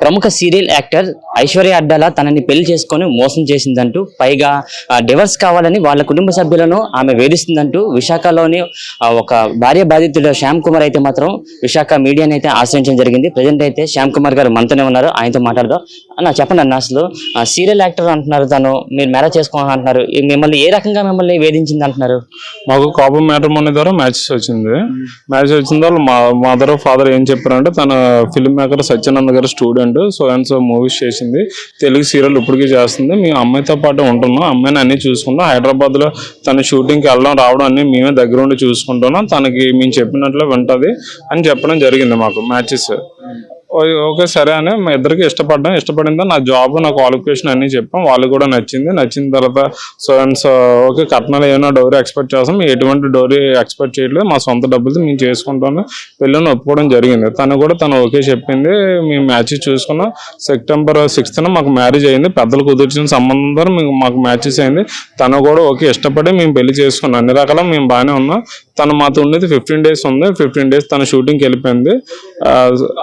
ప్రముఖ serial actor Aishwarya Addala తనని పెళ్ళి చేసుకొని మోసం చేసిందంటూ పైగా డివర్స్ కావాలని వాళ్ళ కుటుంబ సభ్యులను ఆమె వేధిస్తుందంటూ విశాఖలోని ఒక భార్య బాధితుడు శ్యామ్ కుమార్ అయితే మాత్రం విశాఖ మీడియాని అయితే ఆశ్రయించడం జరిగింది. ప్రజెంట్ అయితే శ్యామ్ కుమార్ గారు మనతోనే ఉన్నారు. ఆయనతో మాట్లాడదాం. అన్న చెప్పండి అన్న అసలు సీరియల్ యాక్టర్ అంటున్నారు తను. మీరు మ్యారేజ్ చేసుకోవాలని అంటున్నారు. మిమ్మల్ని ఏ రకంగా మిమ్మల్ని వేధించింది అంటున్నారు? మాకు కాపు మ్యాటర్ మనీ ద్వారా మ్యాచెస్ వచ్చింది. మ్యాచ్ వచ్చిన మా మదర్ ఫాదర్ ఏం చెప్పారంటే తన film maker Satyanand garu student so and so movies చేసింది. తెలుగు సీరియల్ ఇప్పటికీ చేస్తుంది. మేము అమ్మాయితో పాటు ఉంటున్నాం. అమ్మాయిని అన్ని చూసుకుంటాం. హైదరాబాద్లో తన షూటింగ్కి వెళ్ళడం రావడం అన్ని మేమే దగ్గర ఉండి చూసుకుంటున్నాం. తనకి మేము చెప్పినట్లు వింటది అని చెప్పడం జరిగింది మాకు మ్యాచెస్. ఓకే సరే అని మా ఇద్దరికి ఇష్టపడ్డాం. ఇష్టపడిందా నా జాబ్ నా క్వాలిఫికేషన్ అన్ని చెప్పాం. వాళ్ళు కూడా నచ్చింది. నచ్చిన తర్వాత సో అండ్ సో ఓకే కట్నాలు ఏమైనా డోరీ ఎక్స్పెక్ట్ చేస్తాం. ఎటువంటి డోరీ ఎక్స్పెక్ట్ చేయట్లేదు. మా సొంత డబ్బులతో మేము చేసుకుంటాము పెళ్ళిని ఒప్పుకోవడం జరిగింది. తను కూడా తను ఓకే చెప్పింది. మేము మ్యాచ్ చూసుకున్నాం. సెప్టెంబర్ సిక్స్త్న మాకు మ్యారేజ్ అయింది. పెద్దలు కుదిర్చిన సంబంధం ద్వారా మాకు మ్యాచెస్ అయింది. తను కూడా ఓకే ఇష్టపడి మేము పెళ్ళి చేసుకున్నాం. అన్ని రకాల మేము బాగానే ఉన్నాం. తను మాతో ఉండేది ఫిఫ్టీన్ డేస్ ఉంది. ఫిఫ్టీన్ డేస్ తన షూటింగ్కి వెళ్ళిపోయింది.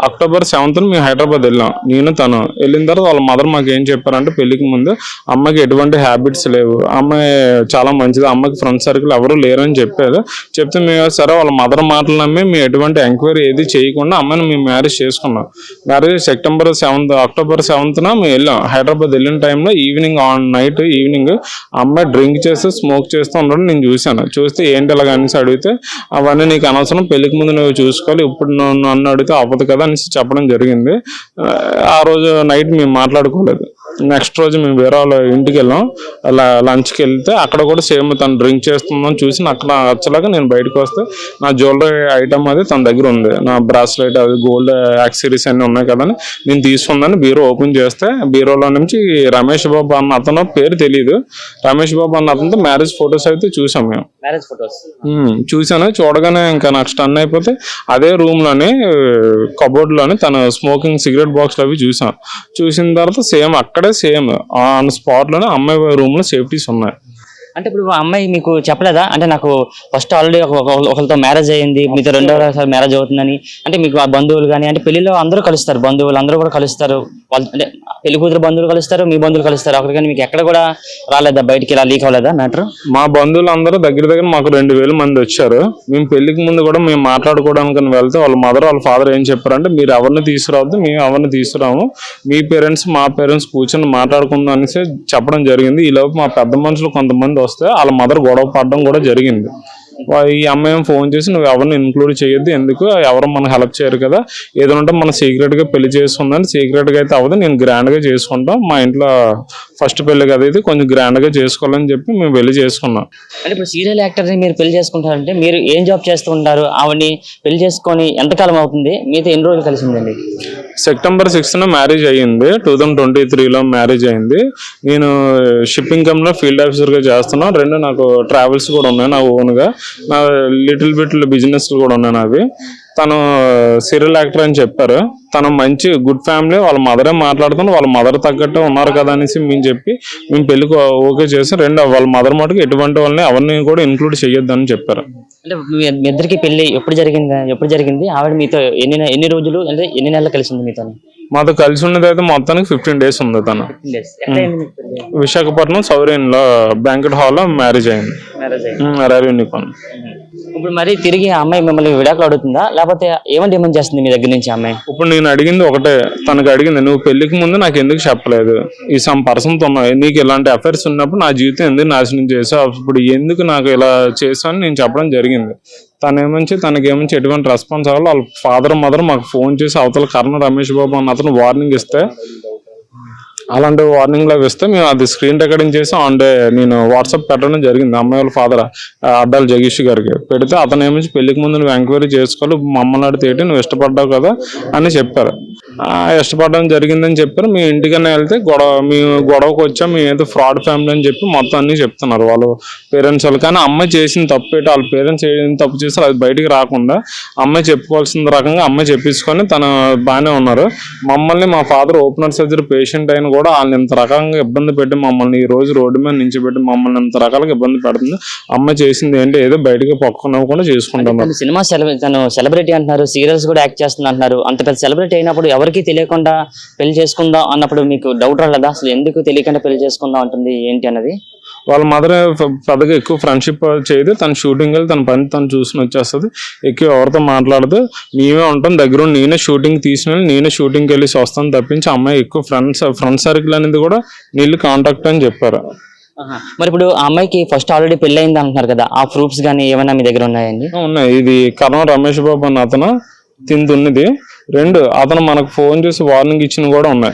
అక్టోబర్ సెవెంత్ మేము హైదరాబాద్ వెళ్ళాం. నేను తను. వెళ్ళిన తర్వాత వాళ్ళ మదర్ మాకు ఏం చెప్పారంటే పెళ్ళికి ముందు అమ్మకి ఎటువంటి హ్యాబిట్స్ లేవు. అమ్మాయి చాలా మంచిది. అమ్మకి ఫ్రెండ్ సర్కిల్ ఎవరు లేరని చెప్పారు. చెప్తే మేము సరే వాళ్ళ మదర్ మాటలు నమ్మి మేము ఎటువంటి ఎంక్వైరీ ఏది చేయకుండా అమ్మాయిని మేము మ్యారేజ్ చేసుకున్నాం. మ్యారేజ్ సెప్టెంబర్ సెవెంత్ అక్టోబర్ సెవెంత్న మేము వెళ్ళాం. హైదరాబాద్ వెళ్ళిన టైంలో ఈవినింగ్ ఆన్ నైట్ ఈవినింగ్ అమ్మాయి డ్రింక్ చేసి స్మోక్ చేస్తూ ఉండడం నేను చూశాను. చూస్తే ఏంటి ఇలాగ అనేసి అడిగితే అవన్నీ నీకు అనవసరం పెళ్ళికి ముందు నువ్వు చూసుకోవాలి. ఇప్పుడు నన్ను అడిగితే అవ్వదు కదా అనేసి చెప్పడం జరిగింది. ఆ రోజు నైట్ మేము మాట్లాడుకోలేదు. నెక్స్ట్ రోజు మేము వేరే వాళ్ళ ఇంటికి వెళ్ళాం. అలా లంచ్కి వెళ్తే అక్కడ కూడా సేమ్ తను డ్రింక్ చేస్తుందని చూసి నాకు అక్కడ వచ్చలాగా నేను బయటకు వస్తే నా జ్యువెలరీ ఐటమ్ అది తన దగ్గర ఉంది. నా బ్రాస్లెట్ అది గోల్డ్ యాక్సరీస్ అన్ని ఉన్నాయి కదా నేను తీసుకుందని బీరో ఓపెన్ చేస్తే బీరోలో నుంచి రమేష్ బాబు అన్న అతను పేరు తెలియదు రమేష్ బాబు అన్న అతనితో మ్యారేజ్ ఫొటోస్ అయితే చూసాం మేము. Marriage photos? ఉమ్, చూశాను. చూడగానే ఇంకా నాకు స్టన్ అయిపోతే అదే రూమ్లోనే కబోర్డ్లోనే తన స్మోకింగ్ సిగరెట్ బాక్స్ అవి చూసాం చూసిన తర్వాత సేమ్ అక్కడే సేమ్ ఆన్ స్పాట్లోనే అమ్మాయి రూమ్లో సేఫ్టీస్ ఉన్నాయి అంటే ఇప్పుడు అమ్మాయి మీకు చెప్పలేదా? అంటే నాకు ఫస్ట్ ఆల్రెడీ ఒకరితో మ్యారేజ్ అయ్యింది మీతో రెండోసారి మ్యారేజ్ అవుతుందని. అంటే మీకు ఆ బంధువులు కానీ అంటే పెళ్ళిలో అందరూ కలుస్తారు బంధువులు అందరూ కూడా కలుస్తారు. వాళ్ళు అంటే పెళ్ళి కూతురు బంధువులు కలుస్తారు మీ బంధువులు కలుస్తారు. అక్కడ కానీ మీకు ఎక్కడ కూడా రాలేదా? బయటికి ఇలా లీక్ అవ్వలేదా మ్యాటర్ మా బంధువులు అందరూ దగ్గర దగ్గర మాకు రెండు వేల మంది వచ్చారు. మేము పెళ్ళికి ముందు కూడా మేము మాట్లాడుకోవడానికి వెళ్తే వాళ్ళ మదర్ వాళ్ళ ఫాదర్ ఏం చెప్పారంటే మీరు ఎవరిని తీసుకురావద్దు మేము ఎవరిని తీసుకురాము. మీ పేరెంట్స్ మా పేరెంట్స్ కూర్చొని మాట్లాడుకుందాం అనేసి చెప్పడం జరిగింది. ఈ లోపు మా పెద్ద మనుషులు కొంతమంది వస్తే వాళ్ళ మదర్ గొడవ పడడం కూడా జరిగింది. ఈ అమ్మాయి ఫోన్ చేసి నువ్వు ఎవరిని ఇన్క్లూడ్ చేయొద్దు ఎందుకు? ఎవరు మనకు హెల్ప్ చేయరు కదా. ఏదైనా ఉంటే మనం సీక్రెట్గా పెళ్ళి చేసుకుందని సీక్రెట్గా అయితే అవ్వదు. నేను గ్రాండ్గా చేసుకుంటాం. మా ఇంట్లో ఫస్ట్ పెళ్ళి కదా ఇది. కొంచెం గ్రాండ్గా చేసుకోవాలని చెప్పి మేము పెళ్ళి చేసుకున్నాం. అంటే ఇప్పుడు సీరియల్ యాక్టర్ని మీరు పెళ్ళి చేసుకుంటారంటే మీరు ఏం జాబ్ చేస్తూ ఉంటారు? ఆవిడని పెళ్ళి చేసుకొని ఎంతకాలం అవుతుంది? మీతో ఎన్ని రోజులు కలిసిందండి సెప్టెంబర్ సిక్స్త్న మ్యారేజ్ అయ్యింది. టూ థౌజండ్ ట్వంటీ త్రీలో మ్యారేజ్ అయింది. నేను షిప్పింగ్ కంపెనీలో ఫీల్డ్ ఆఫీసర్గా చేస్తున్నాను రెండు నాకు ట్రావెల్స్ కూడా ఉన్నాయి నా ఓన్గా నా లిటిల్ బిట్ బిజినెస్ కూడా ఉన్నాయి నావి. తను uh, సీరియల్ యాక్టర్ అని చెప్పారు. తను మంచి గుడ్ ఫ్యామిలీ వాళ్ళ మదరే మాట్లాడుతున్నాను వాళ్ళ మదర్ తగ్గట్టు ఉన్నారు కదా అనేసి మేము చెప్పి మేము పెళ్ళికి ఓకే చేసి రెండు వాళ్ళ మదర్ మటుకు ఎటువంటి వాళ్ళని ఎవరిని కూడా ఇంక్లూడ్ చేయొద్దని చెప్పారు. అంటే మీ ఇద్దరికి పెళ్ళి ఎప్పుడు జరిగింది? ఎప్పుడు జరిగింది? ఆవిడ మీతో ఎన్ని ఎన్ని రోజులు అంటే ఎన్ని నెలలు కలిసి ఉంది మీతో మాతో కలిసి ఉన్నది అయితే మొత్తానికి ఫిఫ్టీన్ డేస్ ఉంది తను. విశాఖపట్నం సౌరియన్లో బ్యాంకెట్ హాల్లో మ్యారేజ్ అయింది ఇప్పుడు మరి తిరిగి అమ్మాయి మిమ్మల్ని విడాకులు అడుగుతుందా? లేకపోతే ఏమని డిమాండ్ చేస్తుంది మీ దగ్గర నుంచి అమ్మాయి? ఇప్పుడు నేను అడిగింది ఒకటే. తనకు అడిగింది నువ్వు పెళ్ళికి ముందు నాకు ఎందుకు చెప్పలేదు? ఈ సమ్ పర్సన్ ఉన్నావు నీకు ఇలాంటి అఫైర్స్ ఉన్నప్పుడు నా జీవితం ఎందుకు నాశనం చేసావు? ఇప్పుడు ఎందుకు నాకు ఇలా చేసావు? అని నేను చెప్పడం జరిగింది. తను ఏమంచి తనకి ఏమంచి ఎటువంటి రెస్పాన్స్ అవ్వాలి వాళ్ళ ఫాదర్ మదర్ మాకు ఫోన్ చేసి అవతల కర్ణ రమేష్ బాబు అన్న అతను వార్నింగ్ ఇస్తే అలాంటి వార్నింగ్ లాగా ఇస్తే మేము అది స్క్రీన్ రికార్డింగ్ చేసి ఆన్ డే uh, నేను వాట్సాప్ పెట్టడం జరిగింది. అమ్మాయి వాళ్ళ ఫాదర్ uh, అడ్డాల జగీష్ గారికి. పెడితే అతను ఏమించి పెళ్ళికి ముందు నువ్వు ఎంక్వైరీ చేసుకోవాలి మమ్మల్ని అడిగితే నువ్వు ఇష్టపడ్డావు కదా అని చెప్పారు. ఇష్టపడడం జరిగిందని చెప్పారు. మీ ఇంటికన్నా వెళ్తే గొడవ మేము గొడవకు వచ్చాం మేము ఏదో ఫ్రాడ్ ఫ్యామిలీ అని చెప్పి మొత్తం అన్ని చెప్తున్నారు వాళ్ళు పేరెంట్స్ వాళ్ళు. కానీ అమ్మాయి చేసిన తప్పు ఏంటి వాళ్ళ పేరెంట్స్ ఏం తప్పు చేస్తారు అది బయటికి రాకుండా అమ్మాయి చెప్పుకోవాల్సిన రకంగా అమ్మాయి చెప్పించుకొని తను బాగానే ఉన్నారు. మమ్మల్ని మా ఫాదర్ ఓపెనర్ సర్జరీ పేషెంట్ అయిన కూడా వాళ్ళని ఇంత రకంగా ఇబ్బంది పెట్టి మమ్మల్ని ఈ రోజు రోడ్డు మీద నించోబెట్టి మమ్మల్ని ఇంత రకాలుగా ఇబ్బంది పెడుతుంది. అమ్మ చేసింది ఏంటి? ఏదో బయటకి పక్కనవ్వకుండా తను సినిమా తను సెలబ్రిటీ అంటున్నారు సీరియల్స్ కూడా యాక్ట్ చేస్తుంది అంటున్నారు. అంత పెద్ద సెలబ్రిటీ అయినప్పుడు ఎవరికి తెలియకుండా పెళ్ళి చేసుకుందాం అన్నప్పుడు మీకు డౌట్ రాలేదా అసలు ఎందుకు తెలియకుండా పెళ్ళి చేసుకుందాం అంటుంది ఏంటి అన్నది? వాళ్ళ మదర్ పెద్దగా ఎక్కువ ఫ్రెండ్షిప్ చేయదు. తన షూటింగ్ వెళ్ళి తన పని తను చూసుకుని వచ్చేస్తుంది. ఎక్కువ ఎవరితో మాట్లాడదు. మేమే ఉంటాం. దగ్గర నేనే షూటింగ్ తీసిన వెళ్ళి నేనే షూటింగ్కి వెళ్ళి వస్తాను తప్పించి అమ్మాయి ఎక్కువ ఫ్రెండ్స్ ఫ్రెండ్ సర్కిల్ అనేది కూడా నీళ్ళు కాంటాక్ట్ అని చెప్పారు. మరి ఇప్పుడు ఆ అమ్మాయికి ఫస్ట్ ఆల్రెడీ పెళ్ళి అయింది అంటున్నారు కదా. ఆ ప్రూఫ్స్ కానీ ఏమైనా మీ దగ్గర ఉన్నాయండి ఉన్నాయి. ఇది కర్మ రమేష్ బాబు అన్న అతను తిందున్నది. రెండు అతను మనకు ఫోన్ చేసి వార్నింగ్ ఇచ్చిన కూడా ఉన్నాయి.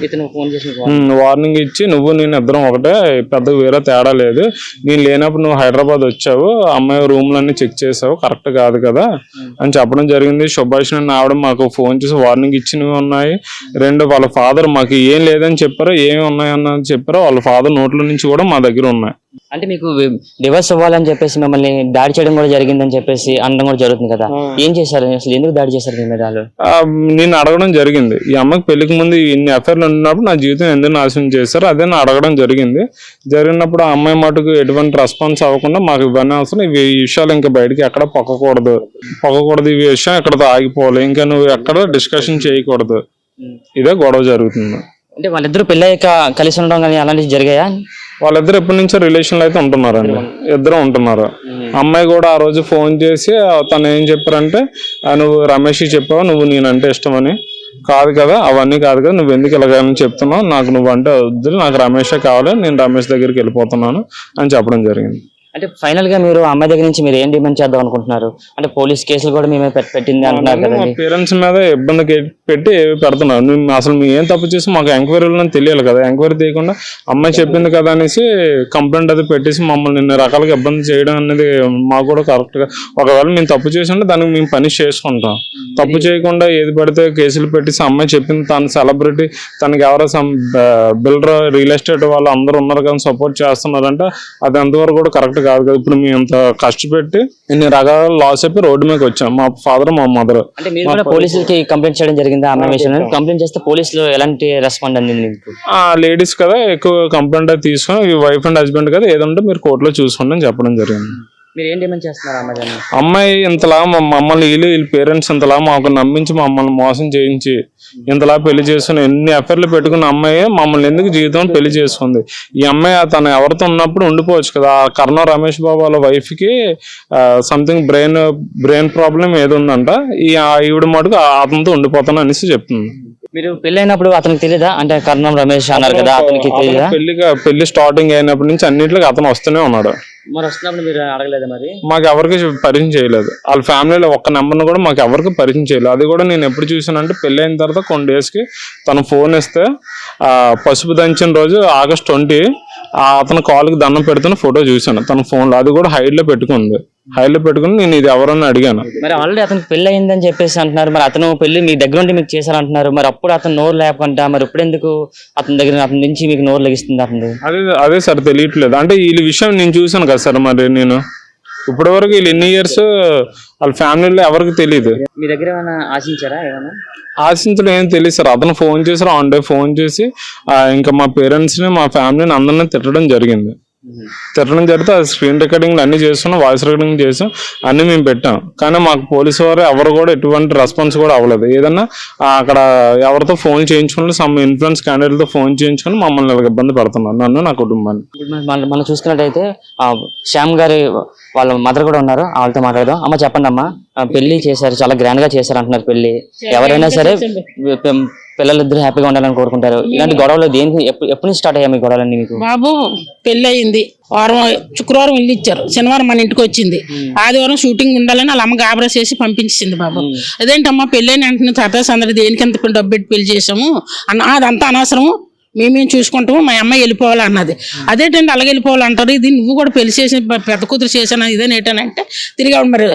వార్నింగ్ ఇచ్చి నువ్వు నేను ఇద్దరం ఒకటే పెద్ద వేరే తేడా లేదు. నేను లేనప్పుడు నువ్వు హైదరాబాద్ వచ్చావు అమ్మాయి రూమ్లన్నీ చెక్ చేసావు కరెక్ట్ కాదు కదా? అని చెప్పడం జరిగింది. సుభాష్ అని ఆవిడ మాకు ఫోన్ చేసి వార్నింగ్ ఇచ్చినవి ఉన్నాయి. రెండు వాళ్ళ ఫాదర్ మాకు ఏం లేదని చెప్పారో ఏమి ఉన్నాయన్న చెప్పారో వాళ్ళ ఫాదర్ నోట్ల నుంచి కూడా మా దగ్గర ఉన్నాయి. అంటే మీకు డివర్స్ అవ్వాలని చెప్పేసి మిమ్మల్ని దాడి చేయడం కూడా జరిగిందని చెప్పేసి అనడం కూడా జరుగుతుంది కదా. ఏం చేశారు? అసలు ఎందుకు దాడి చేశారు మీ మీద నేను అడగడం జరిగింది. ఈ అమ్మకి పెళ్ళికి ముందు ఇన్ని అఫైర్లు ఉన్నప్పుడు నా జీవితం ఎందుకు నాశనం చేశారు అదే నా అడగడం జరిగింది. జరిగినప్పుడు ఆ అమ్మాయి మటుకు ఎటువంటి రెస్పాన్స్ అవ్వకుండా మాకు ఇవన్నీ అవసరం. ఇవి ఈ విషయాలు ఇంకా బయటికి ఎక్కడ పొక్కకూడదు. పొక్కకూడదు ఈ విషయం ఎక్కడతో ఆగిపోవాలి. ఇంకా నువ్వు ఎక్కడ డిస్కషన్ చేయకూడదు. ఇదే గొడవ జరుగుతుంది. అంటే వాళ్ళిద్దరు పెళ్ళయ్యాక కలిసి ఉండడం కానీ అలాంటివి జరిగాయా? వాళ్ళిద్దరు ఎప్పటి నుంచో రిలేషన్లో అయితే ఉంటున్నారండి. ఇద్దరు ఉంటున్నారు. అమ్మాయి కూడా ఆ రోజు ఫోన్ చేసి తను ఏం చెప్పారంటే "ఆ, నువ్వు రమేష్కి చెప్పావు? నువ్వు నేనంటే ఇష్టమని. కాదు కదా అవన్నీ కాదు కదా నువ్వు ఎందుకు ఇలాగని చెప్తున్నావు? నాకు నువ్వు అంటే వద్దు నాకు రమేషే కావాలి నేను రమేష్ దగ్గరికి వెళ్ళిపోతున్నాను అని చెప్పడం జరిగింది. అంటే ఫైనల్గా మీరు అమ్మాయి దగ్గర నుంచి మీరు ఏం డిమాండ్ చేద్దాం అనుకుంటున్నారు? అంటే పోలీస్ కేసులు కూడా మేమే పెట్- పెట్టింది అంటున్నారు మా పేరెంట్స్ మీద ఇబ్బంది పెట్టి పెడుతున్నారు. అసలు మేము ఏం తప్పు చేసి మాకు ఎంక్వైరీలో తెలియాలి కదా. ఎంక్వైరీ తీయకుండా అమ్మాయి చెప్పింది కదా అనేసి కంప్లైంట్ అది పెట్టేసి మమ్మల్ని ఇన్ని రకాలుగా ఇబ్బంది చేయడం అనేది మాకు కూడా కరెక్ట్గా ఒకవేళ మేము తప్పు చేసి ఉంటే దానికి మేము పని చేసుకుంటాం. తప్పు చేయకుండా ఏది పడితే కేసులు పెట్టేసి అమ్మాయి చెప్పింది తను సెలబ్రిటీ తనకి ఎవరో సమ్ బిల్డర్ రియల్ ఎస్టేట్ వాళ్ళు అందరూ ఉన్నారు కానీ సపోర్ట్ చేస్తున్నారంటే అది ఎంతవరకు కూడా కరెక్ట్ కాదు కదా ఇప్పుడు మేము ఇంత కష్టపెట్టి ఇన్ని రకాల లాస్ చెప్పి రోడ్డు మీదకి వచ్చాం. మా ఫాదర్ మా మదర్ అంటే మీరు కూడా పోలీసులకి కంప్లైంట్ చేయడం జరిగింది ఆ అమ్మాయి విషయంలో కంప్లైంట్ చేస్తే పోలీసులు ఎలాంటి రెస్పాండ్ అందింది మీకు? ఆ లేడీస్ కదా ఎక్కువ కంప్లైంట్ తీసుకొని వైఫ్ అండ్ హస్బెండ్ కదా ఏదంటే మీరు కోర్టులో చూసుకోండి అని చెప్పడం జరిగింది. మీరు ఏం డిమాండ్ చేస్తున్నారు ఆ అమ్మాయి ఇంతలా మా- మమ్మల్ని వీళ్ళు వీళ్ళ పేరెంట్స్ ఇంతలా మాకు నమ్మించి మమ్మల్ని మోసం చేయించి ఇంతలా పెళ్ళి చేసుకుని ఎన్ని అఫైర్లు పెట్టుకున్న అమ్మాయి మమ్మల్ని ఎందుకు జీవితం పెళ్ళి చేసుకుంది? ఈ అమ్మాయి తను ఎవరితో ఉన్నప్పుడు ఉండిపోవచ్చు కదా. ఆ కర్ణ రమేష్ బాబు వాళ్ళ wife కి సంథింగ్ బ్రెయిన్ బ్రెయిన్ ప్రాబ్లం ఏదో ఉందంట. ఈ ఆ ఈవిడ మటుకు అతనితో ఉండిపోతాను అనేసి చెప్తుంది. మీరు పెళ్ళైనప్పుడు అతనికి తెలియదా అంటే కర్ణం రమేష్ అన్నారు కదా అతనికి తెలియదా పెళ్ళిగా పెళ్ళి స్టార్టింగ్ అయినప్పటి నుంచి అన్నింటికి అతను వస్తూనే ఉన్నాడు. మరి వస్తున్నప్పుడు మీరు అడగలేదు మరి? మాకు ఎవరికి పరిచయం చేయలేదు. వాళ్ళ ఫ్యామిలీలో ఒక్క నెంబర్ను కూడా మాకు ఎవరికి పరిచయం చేయలేదు. అది కూడా నేను ఎప్పుడు చూసానంటే పెళ్ళి అయిన తర్వాత కొన్ని డేస్కి తను ఫోన్ ఇస్తే పసుపు దంచిన రోజు ఆగస్ట్ ట్వంటీ అతను కాల్కి దండం పెడుతున్న ఫోటో చూశాను. తన ఫోన్లో అది కూడా హైడ్లో పెట్టుకుంది. హైడ్లో పెట్టుకుని నేను ఇది ఎవరన్నా అడిగాను. మరి ఆల్రెడీ అతనికి పెళ్ళి అయిందని చెప్పేసి అంటున్నారు. మరి అతను పెళ్ళి మీ దగ్గర ఉండి మీకు చేశారంటున్నారు. మరి అప్పుడు అతను నోరు లేకుండా మరి ఇప్పుడు ఎందుకు అతని దగ్గర అతని నుంచి మీకు నోరు లెగిస్తుంది అతను అదే అదే సార్ తెలియట్లేదు. అంటే వీళ్ళ విషయం నేను చూశాను కదా సార్ మరి నేను. ఇప్పటివరకు వీళ్ళు ఎన్ని ఇయర్స్ వాళ్ళ ఫ్యామిలీలో ఎవరికి తెలియదు మీ దగ్గర ఏమైనా ఆశించారా ఏమైనా? ఆశించడం ఏం తెలియదు సార్. అతను ఫోన్ చేసి ఆన్ డే ఫోన్ చేసి ఇంకా మా పేరెంట్స్ని మా ఫ్యామిలీని అందరిని తిట్టడం జరిగింది. తిట్టడం జరిగితే ఆ స్క్రీన్ రికార్డింగ్ అన్ని చేస్తున్నాం వాయిస్ రికార్డింగ్ చేసాం అన్ని మేము పెట్టాం. కానీ మాకు పోలీసు వారు ఎవరు కూడా ఎటువంటి రెస్పాన్స్ కూడా అవ్వలేదు. ఏదన్నా అక్కడ ఎవరితో ఫోన్ చేయించుకుని సమ్ ఇన్ఫ్లుయెన్స్తో ఫోన్ చేయించుకుని మమ్మల్ని ఇబ్బంది పెడుతున్నారు. నన్ను నా కుటుంబాన్ని. మనం- చూసుకున్నట్టయితే ఆ శ్యామ్ గారి వాళ్ళ మదర్ కూడా ఉన్నారు. వాళ్ళతో మాట్లాడదాం. అమ్మ చెప్పండి అమ్మా పెళ్ళి చేశారు. చాలా గ్రాండ్గా చేశారు అంటున్నారు పెళ్ళి ఎవరైనా సరే పిల్లలిద్దరూ హ్యాపీగా ఉండాలని కోరుకుంటారు. ఇలాంటి గొడవలు దేనికి ఎప్పుడు ఎప్పటి నుంచి స్టార్ట్ అయ్యాయి మీ గొడవలన్నీ మీకు? బాబు పెళ్ళి అయింది వారం శుక్రవారం ఇల్లు ఇచ్చారు. శనివారం మన ఇంటికి వచ్చింది. ఆదివారం షూటింగ్ ఉండాలని వాళ్ళ అమ్మ గాబరా చేసి పంపించింది బాబు. అదేంటమ్మా పెళ్ళైన వెంటనే తాత సందడి దేనికి ఎంత డబ్బు పెట్టి పెళ్ళి చేసాము అన్న అదంతా అనవసరము. మేమేం చూసుకుంటాము మా అమ్మాయి వెళ్ళిపోవాలి అన్నది. అదేంటండి అలాగే వెళ్ళిపోవాలి అంటారు. ఇది నువ్వు కూడా పెళ్ళి చేసి పె- పెద్ద కూతురు చేశాను? ఇదేనేటనంటే తిరిగి ఆవిడ మరి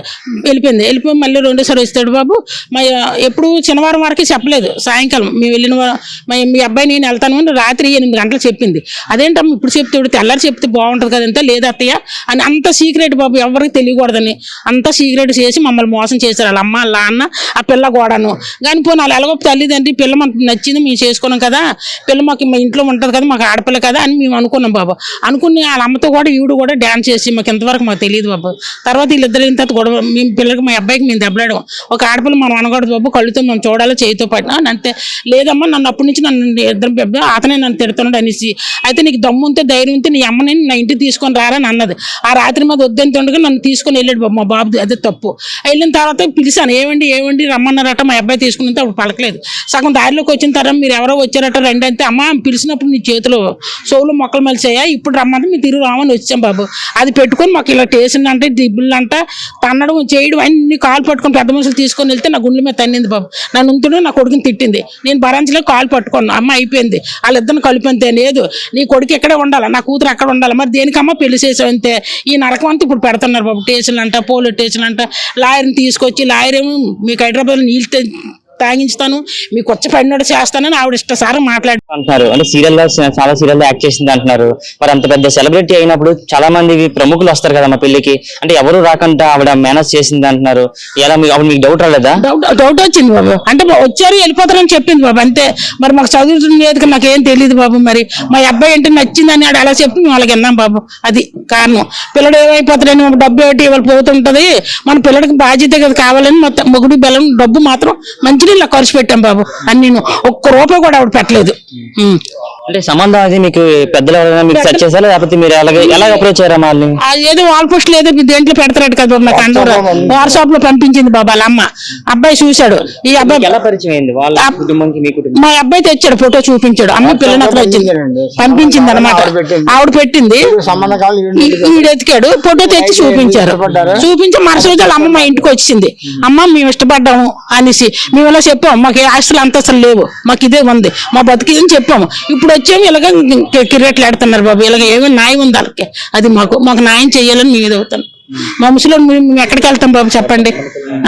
వెళ్ళిపోయింది. వెళ్ళిపోయి మళ్ళీ రెండోసారి వస్తాడు బాబు. మా ఎప్పుడు శనివారం వరకే చెప్పలేదు. సాయంకాలం మేము వెళ్ళిన మా మీ అబ్బాయి నేను వెళ్తాను అని రాత్రి ఎనిమిది గంటలు చెప్పింది. అదేంటమ్మా ఇప్పుడు చెప్తే తెల్లారి చెప్తే బాగుంటుంది కదంతా లేదు అత్తయ్య. అని అంత సీక్రెట్ బాబు ఎవరికి తెలియకూడదని అంత సీక్రెట్ చేసి మమ్మల్ని మోసం చేశారు వాళ్ళ అమ్మ వాళ్ళ అన్న ఆ పిల్ల గోడను కానీ పోనీ వాళ్ళు ఎలాగో తల్లిదండ్రి పిల్ల మనకు నచ్చింది మేము చేసుకున్నాం కదా. పిల్ల మాకు మా ఇంట్లో ఉంటుంది కదా మాకు ఆడపిల్ల కదా అని మేము అనుకున్నాం బాబు. అనుకుని వాళ్ళ అమ్మతో కూడా ఈవిడు కూడా డ్యాన్స్ చేసి మాకు ఇంతవరకు మాకు తెలియదు బాబు. తర్వాత వీళ్ళిద్దరు అయిన తర్వాత గొడవ మేము పిల్లలకి మా అబ్బాయికి మేము దెబ్బలాడాం. ఒక ఆడపిల్ల మనం అనకూడదు బాబు కళ్ళుతో మనం చూడాలి చేయితో పడినా అంతే అంటే లేదమ్మా నన్ను అప్పటి నుంచి నన్ను ఇద్దరు పెద్ద అతనే నన్ను తిడుతున్నాడు అనేసి. అయితే నీకు దమ్ము ఉంటే ధైర్యం ఉంటే నీ అమ్మని నా ఇంటికి తీసుకొని రారని అన్నది. ఆ రాత్రి మీద వద్దంతుండగా నన్ను తీసుకొని వెళ్ళాడు బాబు మా బాబు అదే తప్పు. వెళ్ళిన తర్వాత పిలిచాను ఏమండి ఏమండి రమ్మన్నారట మా అబ్బాయి తీసుకుని అప్పుడు పలకలేదు. సగం దారిలోకి వచ్చిన తర్వాత మీరు ఎవరో వచ్చారట రండి అంటే అమ్మ పిలిచినప్పుడు నీ చేతిలో సోలు మొక్కలు మలిచాయా? ఇప్పుడు రమ్మంటే మీరు తిరుగు రామని వచ్చాం బాబు. అది పెట్టుకొని మాకు ఇలా టేషన్ అంటే దిబ్బులు అంట తన్నడం చేయడం అన్ని కాలు పట్టుకొని పెద్ద మనుషులు తీసుకొని వెళ్తే నా గుండె మీద తన్నింది బాబు. నన్ను ఉంటుడు నా కొడుకుని తిట్టింది. నేను భరించలే కాలు పట్టుకున్నాను. అమ్మ అయిపోయింది. వాళ్ళిద్దరిని కలిపంతే లేదు. నీ కొడుకు ఎక్కడే ఉండాలి? నా కూతురు అక్కడ ఉండాలి? మరి దేనికమ్మా పెళ్ళి చేసావు అంతే? ఈ నరకం అంతా ఇప్పుడు పెడుతున్నారు బాబు. స్టేషన్లు అంట పోలీస్ స్టేషన్ అంట. లాయర్ని తీసుకొచ్చి లాయర్ ఏమో మీకు హైదరాబాద్ నీళ్ళు తాగించుతాను మీకు వచ్చి పడినట్టు చేస్తానని ఆవిడ ఇష్టసారం మాట్లాడి అంటున్నారు అంటే సీరియల్లో చాలా సీరియల్ యాక్ట్ చేసింది అంటున్నారు. మరి అంత పెద్ద సెలబ్రిటీ అయినప్పుడు చాలా మంది ప్రముఖులు వస్తారు కదా మా పెళ్ళికి అంటే ఎవరు రాకుండా ఆవిడ మేనేజ్ చేసింది అంటున్నారు. ఎలా మీకు అప్పుడు మీకు డౌట్ రాలేదా? డౌట్ వచ్చింది బాబు. అంటే వచ్చారు వెళ్ళిపోతారని చెప్పింది బాబు. అంతే. మరి మాకు చదువుతుంది నాకేం తెలియదు బాబు మరి. మా అబ్బాయి అంటే నచ్చిందని ఆడు అలా చెప్పి మేము వాళ్ళకి విన్నాం బాబు. అది కారణం. పిల్లడు ఏమైపోతాడని మాకు డబ్బు ఏమిటి ఇవాళ పోతుంటది. మన పిల్లడికి బాధ్యత కదా కావాలని మొత్తం మొగుడు బెల్లం డబ్బు మాత్రం మంచినీళ్ళ ఖర్చు పెట్టాం బాబు. అన్ని ఒక్క రూపాయి కూడా ఆవిడ పెట్టలేదు. అంటే సంబంధం అది మీకు పెద్దలు ఎవరైనా మీకు సెట్ చేశారా? లేకపోతే మీరు ఎలాగ ఎలా అప్రోచ్ అయ్యారా వాళ్ళని ఏదో వాల్ పోస్ట్ ఏదో మీ దేంట్లో పెడతారట కదా బాబు నాకు అందరూ వాట్సాప్లో పంపించింది బాబు వాళ్ళ అమ్మ. అబ్బాయి చూశాడు. ఈ అబ్బాయి ఎలా పరిచయం అయింది? వాళ్ళ కుటుంబంకి మీ కుటుంబం మా అబ్బాయి తెచ్చాడు ఫోటో చూపించాడు. అమ్మ పిల్లని అక్కడ వచ్చింది పంపించింది అనమాట ఆవిడ పెట్టింది. ఈడు ఎతికాడు. ఫోటో తెచ్చి చూపించారు. చూపించి మరుసటి రోజు అమ్మ మా ఇంటికి వచ్చింది. అమ్మ మేము ఇష్టపడ్డాము అనేసి. మేము ఇలా చెప్పాము మాకు ఏ ఆస్తులు అంత అసలు లేవు. మాకు ఇదే ఉంది. మా బతికి చెప్పాము. ఇప్పుడు వచ్చాము ఇలాగ కిరెట్లు ఆడుతున్నారు బాబు. ఇలాగ ఏమో న్యాయం ఉంది వాళ్ళకి. అది మాకు మాకు న్యాయం చేయాలని మేము ఎదుగుతాం మా ముసలి మేము ఎక్కడికి వెళ్తాం బాబు చెప్పండి?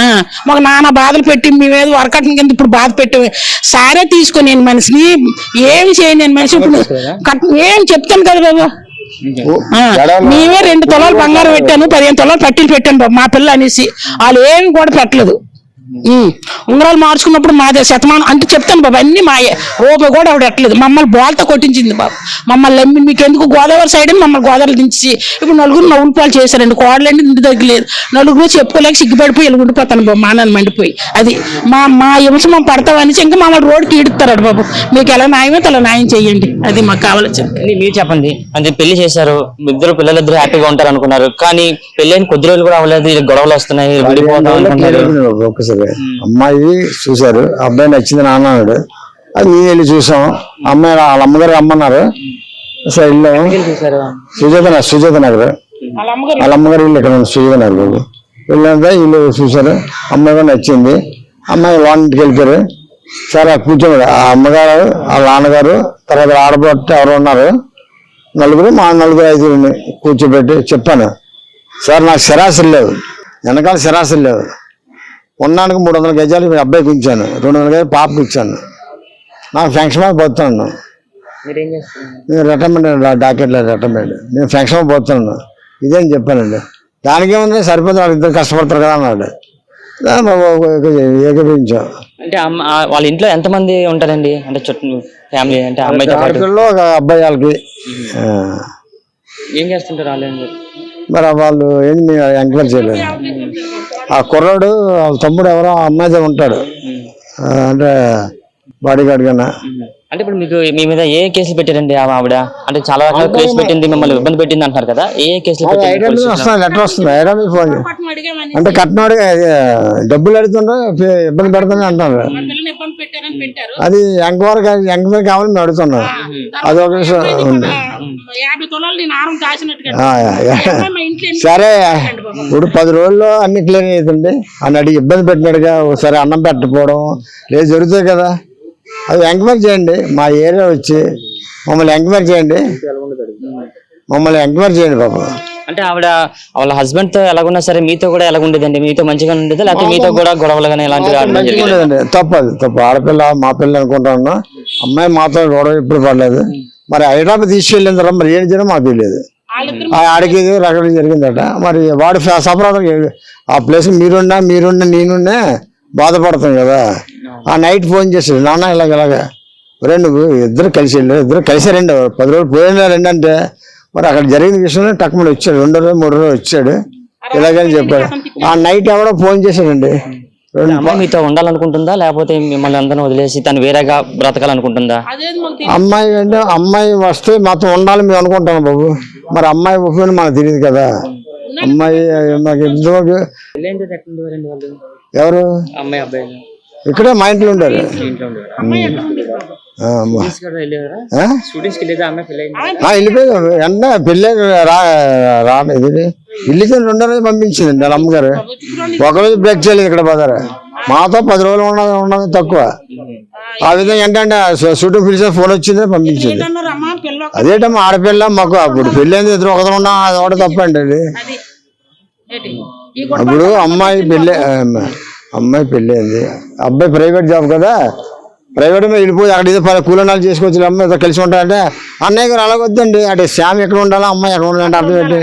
ఆ, మాకు నాన్న బాధలు పెట్టి మేమేదో వరకట్న కింద ఇప్పుడు బాధ పెట్టి సారే తీసుకొని నేను మనిషిని ఏమి చేయను నేను మనిషి ఇప్పుడు ఏం చెప్తాను కదా బాబు? ఆ, మేమే రెండు తులాలు బంగారం పెట్టాను పదిహేను తులాలు పట్టీలు పెట్టాను బాబు మా పిల్ల అనేసి. వాళ్ళు ఏమి కూడా పెట్టలేదు. ఉంగరాలు మార్చుకున్నప్పుడు మాదే శతమానం అంటే చెప్తాను బాబు అన్ని మాయే. రూపాయి కూడా ఆవిడ ఎట్టలేదు. మమ్మల్ని బోల్తో కొట్టించింది బాబు. మమ్మల్ని నమ్మి మీకు ఎందుకు గోదావరి సైడ్ అని మమ్మల్ని గోదావరి దించి ఇప్పుడు నలుగురు నవ్వులు పాలు చేశారండి. కోడలండి ఇంటి దగ్గర లేదు. నలుగురు చెప్పుకోలేక సిగ్గుపడిపోయి ఇలా ఉండిపోతాను బాబు మా నాన్న మండిపోయి. అది మా మా హింస మేము పడతామని ఇంకా మమ్మల్ని రోడ్డుకి ఈడుతారు బాబు. మీకు ఎలా న్యాయమో అలా న్యాయం చేయండి. అది మాకు కావాల్సింది. ఇది మీరు చెప్పండి. అంటే పెళ్ళి చేశారు. ఇద్దరు పిల్లలిద్దరు హ్యాపీగా ఉంటారు అనుకున్నారు. కానీ పెళ్ళైన కొద్ది రోజులు కూడా అవ్వలేదు. ఇది గొడవలు వస్తున్నాయి. విడిపోతాం అనుకున్నారు. ఒక్కసారి అమ్మాయి చూశారు. అబ్బాయి నచ్చింది నాన్న అన్నాడు. అది మేము వెళ్ళి చూసాం. అమ్మాయి వాళ్ళ అమ్మగారు రమ్మన్నారు. సరే వెళ్ళాం. చూసారు సుజాత నగర్ సుజాత నగర్. వాళ్ళ అమ్మగారు వాళ్ళ ఇక్కడ ఉంది? సుజాత నగర్. వెళ్ళాక వీళ్ళు చూశారు. అమ్మాయి కూడా నచ్చింది. అమ్మాయి లోన్కి వెళ్ళిపోయారు. సరే కూర్చోండి ఆ అమ్మగారు వాళ్ళ నాన్నగారు తర్వాత ఆడబట్టి ఎవరు ఉన్నారు. నలుగురు మా నలుగురు ఐదుగురిని కూర్చోబెట్టి చెప్పాను. సార్ నాకు శరాశరి లేదు. వెనకాల శరాశరి లేదు. ఉన్నానికి మూడు వందల గజాలు మీ అబ్బాయికి ఉంచాను రెండు వందల గజాలు పాపకి ఇచ్చాను నాకు ఫంక్షన్ పోతున్నాను నేను రిటైర్మెంట్ డాక్టర్ రిటైర్మెంట్ నేను ఫంక్షన్ పోతున్నాను ఇదేం చెప్పానండి దానికేముంది సరిపోతుంది వాళ్ళు ఇద్దరు కష్టపడతారు కదా అన్నాడు. ఏకీపించాం అంటే వాళ్ళ ఇంట్లో ఎంతమంది ఉంటారండి? అంటే చుట్టూ ఫ్యామిలీ అంటే అమ్మాయితో ఒక అబ్బాయి వాళ్ళకి. ఏం చేస్తుంటారు వాళ్ళు ఏం? మరి వాళ్ళు ఏంటి మేము ఎంక్వైరీ చేయలేదు. ఆ కుర్రాడు వాళ్ళ తమ్ముడు ఎవరో ఆ అమ్మాయితో ఉంటాడు. అంటే బాడీ గార్డ్ కన్నా. అంటే ఇప్పుడు మీకు మీ మీద ఏ కేసులు పెట్టారండి ఆ ఆవిడ? అంటే చాలా రకాల కేసు పెట్టింది మిమ్మల్ని ఇబ్బంది పెట్టింది అంటారు కదా. ఏ కేసులు వస్తుంది లెటర్ వస్తుంది ఐరన్ ఫోన్. అంటే కట్టినోడు డబ్బులు అడుగుతుండ్రు ఇబ్బంది పెడుతుంది అంటారు అది ఎంక్వైరీ ఎంక్వైరీ కావాలని మేము అడుగుతున్నాం. అది ఒక విషయం ఉంది. యాభై తులాలు నేను ఆరం దాచినట్టుగా సరే. ఇప్పుడు పది రోజుల్లో అన్ని క్లియర్ అవుతుంది అని అడిగి ఇబ్బంది పెట్టినట్టుగా ఒకసారి అన్నం పెట్టకపోవడం లేదు జరుగుతాయి కదా. అది ఎంక్వైరీ చేయండి. మా ఏరియా వచ్చి మమ్మల్ని ఎంక్వైరీ చేయండి. మమ్మల్ని ఎంక్వైరీ చేయండి బాబు. అంటే ఆవిడ వాళ్ళ హస్బెండ్తో ఎలాగున్నా సరే మీతో కూడా ఎలా ఉండేదండి మీతో మంచిగా ఉండేది? లేకపోతే మీతో కూడా గొడవలు కానీ జరిగేదా? లేదండి తప్పు. ఆడపిల్ల మా పిల్ల అనుకుంటా ఉన్నా. అమ్మాయి మాతో గొడవ ఎప్పుడు పడలేదు. మరి హైదరాబాద్ తీసుకెళ్ళిన తర్వాత మరి ఏం చేయడం మాకు తెలియదు. ఆడికి ఇది రకం జరిగిందట. మరి వాడి సపరాధం ఆ ప్లేస్ మీరున్నా మీరున్నా నేనున్నా బాధపడతాం కదా. ఆ నైట్ ఫోన్ చేసి నాన్న ఇలాగ ఇలాగ. నువ్వు ఇద్దరు కలిసి వెళ్ళు ఇద్దరు కలిసి రండి పది రోజులు పోయినా రండి అంటే మరి అక్కడ జరిగిన విషయంలో టక్కుమని వచ్చాడు రెండో రోజు మూడో రోజు వచ్చాడు. ఇలాగని చెప్పాడు. ఆ నైట్ ఎవడో ఫోన్ చేశాడండి. రెండు అమ్మాయి మీతో ఉండాలనుకుంటుందా? లేకపోతే మిమ్మల్ని అందరిని వదిలేసి తను వేరేగా బ్రతకాలనుకుంటుందా. అమ్మాయి అంటే అమ్మాయి వస్తే మాతో ఉండాలి మేము అనుకుంటాం బాబు. మరి అమ్మాయి ఒప్పుకొని మనకు తెలియదు కదా. అమ్మాయి మాకు ఎందుకు? ఎవరు? అమ్మాయి అబ్బాయి. ఇక్కడే మా ఇంట్లో ఆ, వెళ్ళిపోయింది వెంటనే పెళ్ళి రా రా ఇది ఇల్లుతో రెండో రోజు పంపించింది వాళ్ళ అమ్మగారు. ఒకరోజు బ్రేక్ చేయలేదు ఇక్కడ బజార్. మాతో పది రోజులు ఉన్నది ఉన్నది తక్కువ. ఆ విధంగా ఏంటంటే షూటింగ్ పిలిచే ఫోన్ వచ్చింది పంపించింది. అదేటమ్మా ఆడపిల్ల మాకు అప్పుడు పెళ్ళి అయింది ఇద్దరు ఒకరు ఉన్నా అది ఒకటి తప్పండి అప్పుడు అమ్మాయి పెళ్ళి అమ్మాయి పెళ్ళి అయింది. అబ్బాయి ప్రైవేట్ జాబ్ కదా? ప్రైవేట్ మీద వెళ్ళిపోయి అక్కడ ఏదో కూలనాలు చేసుకోవచ్చు అమ్మాయి ఏదో కలిసి ఉంటారంటే అన్నయ్య గారు అలాగొద్దండి. అంటే శ్యామ్ ఎక్కడ ఉండాలా? అమ్మాయి ఎక్కడ ఉండాలంటే అర్థం ఏంటి?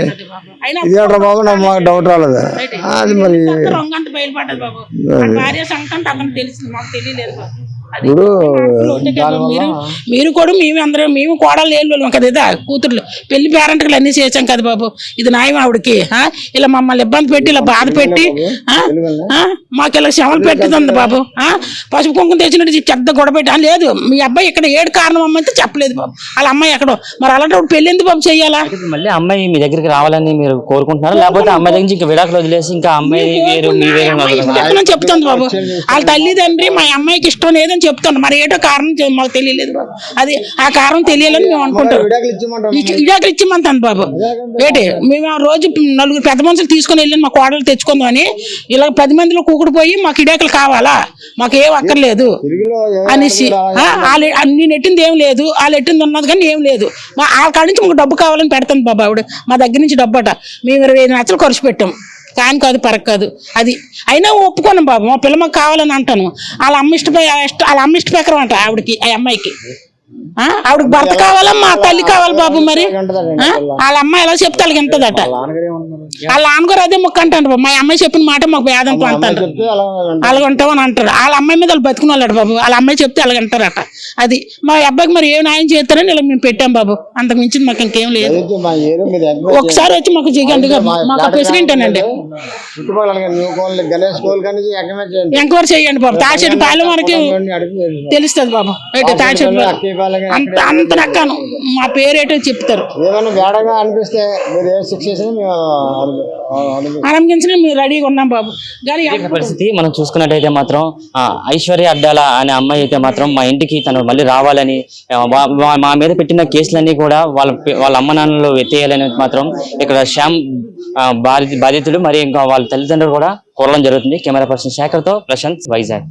ఇది ఎక్కడ బాబు? నాకు మాకు డౌట్ రాలేదు? అది మరి ఇప్పుడు మీరు మీరు కూడా మేము అందరం మేము కోడలు లేని వాళ్ళం కదా ఇదా? కూతుర్లు. పెళ్ళి పేరెంట్కి అన్ని చేసాం కదా బాబు. ఇది న్యాయం ఆవిడకి ఆ? ఇలా మమ్మల్ని ఇబ్బంది పెట్టి ఇలా బాధ పెట్టి ఆ? ఆ? మాకు ఇలా శ్రమలు పెట్టింది బాబు ఆ? పసుపు కుంకుమ తెచ్చినట్టు చెత్త గొడవ పెట్టి "ఆ, లేదు మీ అబ్బాయి ఇక్కడ ఏడు కారణం అమ్మంటే చెప్పలేదు బాబు. వాళ్ళ అమ్మాయి ఎక్కడో. మరి అలాంటప్పుడు పెళ్ళి ఎందుకు బాబు చెయ్యాలా ఇప్పుడు మళ్ళీ అమ్మాయి మీ దగ్గరికి రావాలని మీరు కోరుకుంటున్నారా? లేకపోతే అమ్మాయి దగ్గర నుంచి ఇంకా విడాకులు వదిలేసి ఇంకా అమ్మాయి వేరు మీ వేరే చెప్పనని చెప్తుంది బాబు. వాళ్ళ తల్లిదండ్రి మా అమ్మాయికి ఇష్టం లేదని చెప్తాను మరి ఏటో కారణం మాకు తెలియలేదు బాబు. అది ఆ కారణం తెలియాలని మేము అనుకుంటాం విడాకులు ఇచ్చిమంటాను బాబు. ఏంటి మేము ఆ రోజు నలుగురు పెద్ద మనుషులు తీసుకొని వెళ్ళి మా కోడలు తెచ్చుకుందాం అని ఇలా పది మందిలో కూకుడు పోయి మాకు ఇడాకులు కావాలా? మాకు ఏం అక్కర్లేదు. అనేసి ఆ, అన్ని నెట్టింది ఏం లేదు. వాళ్ళు ఎట్టింది ఉన్నది కానీ ఏం లేదు. మా వాళ్ళ కాడి నుంచి మాకు డబ్బు కావాలని పెడుతుంది బాబు ఆవిడ. మా దగ్గర నుంచి డబ్బు అట. మేము ఇరవై ఐదు లక్షలు ఖర్చు పెట్టాం. కాని కాదు పరక్ కాదు అది అయినా ఒప్పుకోను బాబు మా పిల్ల కావాలని అంటాను. వాళ్ళ అమ్మ ఇష్టపై వాళ్ళ అమ్మ ఇష్ట ప్రకారం అంట ఆవిడకి ఆ అమ్మాయికి. ఆవిడకి భర్త కావాలా? మా తల్లి కావాలి బాబు మరి. ఆ? వాళ్ళ అమ్మాయి ఎలా చెప్తే వాళ్ళకి ఎంతదట వాళ్ళ నాన్నగారు అదే మొక్క అంటాడు బాబు. మా అమ్మాయి చెప్పిన మాట మాకు వేదంతో అంటాడు. అలాగ ఉంటామని అంటారు వాళ్ళ అమ్మాయి మీద వాళ్ళు బతుకుని వాళ్ళాడు బాబు. వాళ్ళ అమ్మాయి చెప్తే అలాగ అంటారట. అది మా అబ్బాయికి మరి ఏం న్యాయం చేస్తారని ఇలా మేము పెట్టాం బాబు. అంతకు మించింది మాకు ఇంకేం లేదు. ఒకసారి వచ్చి మాకు జిగండి మాకు ప్రెసిడెంట్ అనండి. చేయండి. ఎంక్వైరీ చేయండి బాబు. తాచెట్టు పాలెం వరకు తెలుస్తుంది బాబు. ఏంటి తాచెట్టు అంత అంత నక్కాను. మా పేరేటో చెప్తారు. ఏమైనా వేడగా అనిపిస్తే మీరు ఏ శిక్ష రెడీగా ఉన్నాం బాబు. కానీ పరిస్థితి. మనం చూసుకున్నట్టయితే మాత్రం ఐశ్వర్య అడ్డాల అనే అమ్మాయి అయితే మాత్రం మా ఇంటికి తను మళ్ళీ రావాలని మా మీద పెట్టిన కేసులన్నీ కూడా వాళ్ళ వాళ్ళ అమ్మ నాన్నలు ఎత్తేయాలని మాత్రం ఇక్కడ శ్యామ్ ఆ, బాధిత బాధితులు మరి ఇంకా వాళ్ళ తల్లిదండ్రులు కూడా కోరడం జరుగుతుంది. కెమెరా పర్సన్ శేఖర్తో ప్రశాంత్ వైజాగ్.